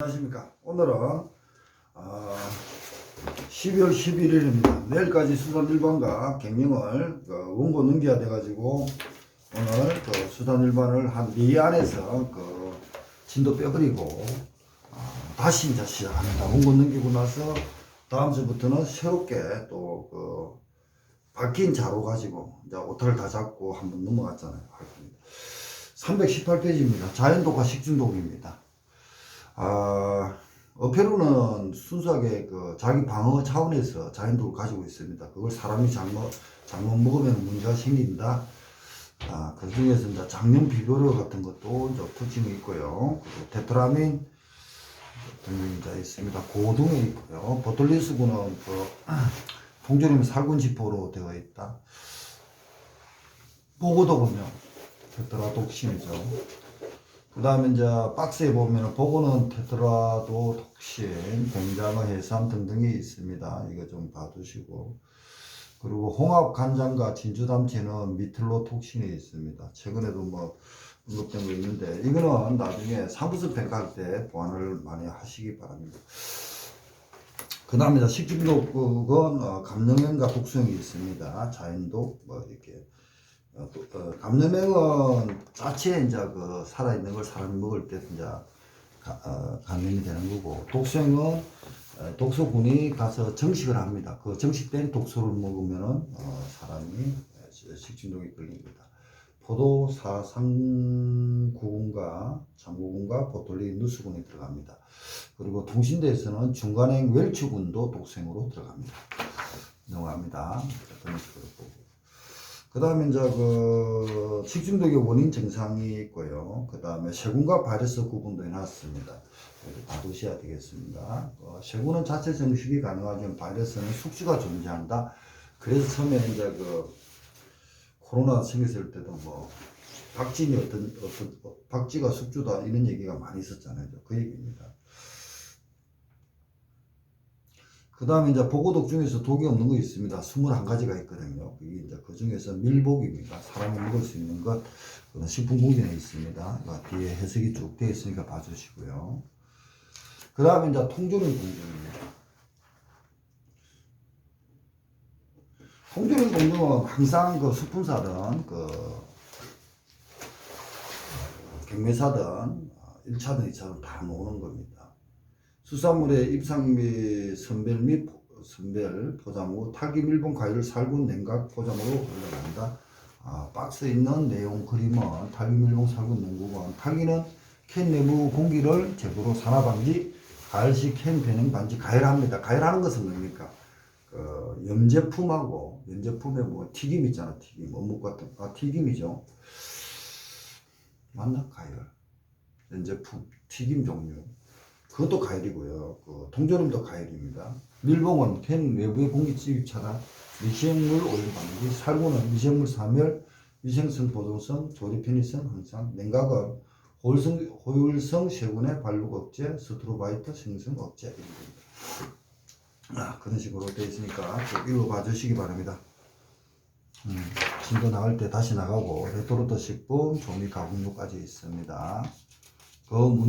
안녕하십니까. 오늘은 어, 12월 11일입니다. 내일까지 수산 일반과 경영을 그 원고 넘겨야 돼 가지고 오늘 그 수산 일반을 한 4안에서 그 진도 빼버리고 어, 다시 이제 시작합니다. 원고 넘기고 나서 다음 주부터는 새롭게 또그 바뀐 자로 가지고 이제 오타를 다 잡고 한번 넘어갔잖아요. 할 겁니다. 318페이지입니다. 자연독과 식중독입니다. 아, 어패로는 순수하게 그 자기 방어 차원에서 자연독을 가지고 있습니다. 그걸 사람이 잘못, 잘못 먹으면 문제가 생긴다. 아, 그 중에서 이제 장염 비료로 같은 것도 이제 특징이 있고요. 테트라민 등등이 있습니다. 고등에 있고요. 보톨리스군은 그, 동조림 살균지포로 되어 있다. 보고도 보면 테트라 독심이죠. 그 다음에 이제 박스에 보면 보고는 테트라도 독신, 공장어 해삼 등등이 있습니다. 이거 좀 봐두시고. 그리고 홍합 간장과 진주담치는 미틀로 톡신이 있습니다. 최근에도 뭐 언급된 거 있는데 이거는 나중에 사무소 팩할 때 보완을 많이 하시기 바랍니다. 그 다음에 식중독은 어, 감염염과 독성이 있습니다. 자연독 뭐 이렇게 어, 또, 어, 감염액은 자체에 이제 그 살아있는 걸 사람이 먹을 때 이제 가, 어, 감염이 되는 거고 독성은 어, 독소군이 가서 정식을 합니다. 그 정식된 독소를 먹으면은 어, 사람이 식중독이 걸립니다. 포도 사 상구군과 장구군과 보톨리 누수군이 들어갑니다. 그리고 통신대에서는 중간행 웰추군도 독성으로 들어갑니다. 넘어갑니다. 그런 식으로 보고. 그 다음에 이제 그 식중독의 원인 증상이 있고요. 그 다음에 세균과 바이러스 구분도 해놨습니다. 이렇게 봐두셔야 되겠습니다. 어, 세균은 자체 정식이 가능하지만 바이러스는 숙주가 존재한다. 그래서 처음에 이제 그 코로나 생겼을 때도 뭐 박진이 어떤 어떤 어, 박쥐가 숙주다 이런 얘기가 많이 있었잖아요. 그 얘기입니다. 그 다음에 이제 보고독 중에서 독이 없는 거 있습니다. 21가지가 있거든요. 그게 이제 그 중에서 밀복입니다. 사람이 먹을 수 있는 것, 그건 식품공진에 있습니다. 그 뒤에 해석이 쭉 되어 있으니까 봐주시고요. 그 다음에 이제 통조림 공정입니다. 통조림 공정은 항상 그 수품사든 그 경매사든 1차든 2차든 다 모으는 겁니다. 수산물의 입상 및 선별 및 포- 선별 포장 후 탈기 밀봉 과일을 살균 냉각 포장으로 올라간다. 아, 박스에 있는 내용 그림은 탈기 밀봉 살균 냉구건 탈기는 캔 내부 공기를 제부로 산화 방지 가열시 캔 배능 방지 가열합니다. 가열하는 것은 뭡니까? 그 염제품하고 염제품에 뭐 튀김 있잖아 튀김 어묵 같은 아 튀김이죠. 맞나 가열 염제품 튀김 종류 그것도 가열이고요. 그 통조림도 가열입니다. 밀봉은 캔 외부의 공기 침입 차단, 미생물 오염 방지, 살구는 미생물 사멸, 위생성 보존성, 조리 편의성 향상, 냉각은 호율성, 호율성 세균의 발육 억제, 스트로바이트 생성 억제 이런. 아, 그런 식으로 되어 있으니까 꼭 읽어봐 주시기 바랍니다. 음, 진도 나갈 때 다시 나가고 레토르트 식품, 조미 가공육까지 있습니다. 그 문-